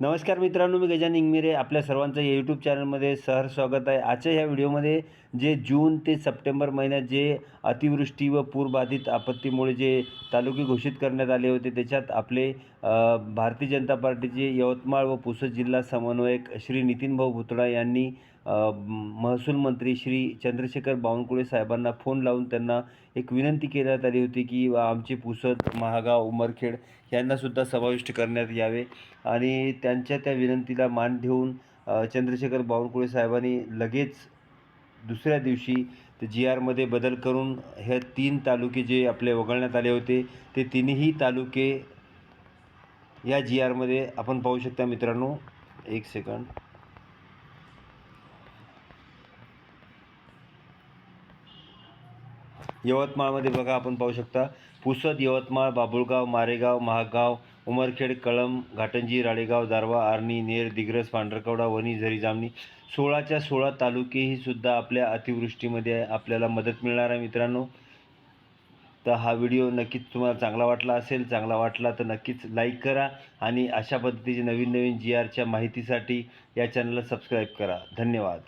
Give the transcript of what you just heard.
नमस्कार मित्रांनो मी गजान इंगमिरे. आपल्या सर्वांचं या यूट्यूब चॅनलमध्ये सहर स्वागत आहे. आजच्या ह्या व्हिडिओमध्ये जे जून ते सप्टेंबर महिन्यात जे अतिवृष्टी व पूरबाधित आपत्तीमुळे जे तालुके घोषित करण्यात आले होते त्याच्यात आपले भारतीय जनता पार्टीचे यवतमाळ व पुसद जिल्हा समन्वयक श्री नितीन भाऊ भुतडा यांनी महसूल मंत्री श्री चंद्रशेखर बावनकुळे साहेबांना फोन लावून त्यांना एक विनंती करण्यात आली होती की आमचे पुसद महागाव उमरखेड यांनासुद्धा समाविष्ट करण्यात यावे. आणि त्यांच्या त्या विनंतीला मान देऊन चंद्रशेखर बावनकुळे साहेबांनी लगेच दुसऱ्या दिवशी ते जी आरमध्ये बदल करून हे तीन तालुके जे आपले वगळण्यात आले होते ते तिन्ही तालुके या जी आरमध्ये आपण पाहू शकता मित्रांनो. एक सेकंड यवतमाळमध्ये बघा आपण पाहू शकता पुसद यवतमाळ बाबुळगाव मारेगाव महागाव उमरखेड कळम घाटंजी राळेगाव दारवा आर्णी नेर दिग्रस पांढरकवडा वणी झरी जामणी सोळाच्या सोळा तालुकेही सुद्धा आपल्या अतिवृष्टीमध्ये आपल्याला मदत मिळणार आहे मित्रांनो. तर हा व्हिडिओ नक्कीच तुम्हाला चांगला वाटला असेल चांगला वाटला तर नक्कीच लाईक करा आणि अशा पद्धतीचे नवीन नवीन जी आरच्या माहितीसाठी या चॅनलला सबस्क्राईब करा. धन्यवाद.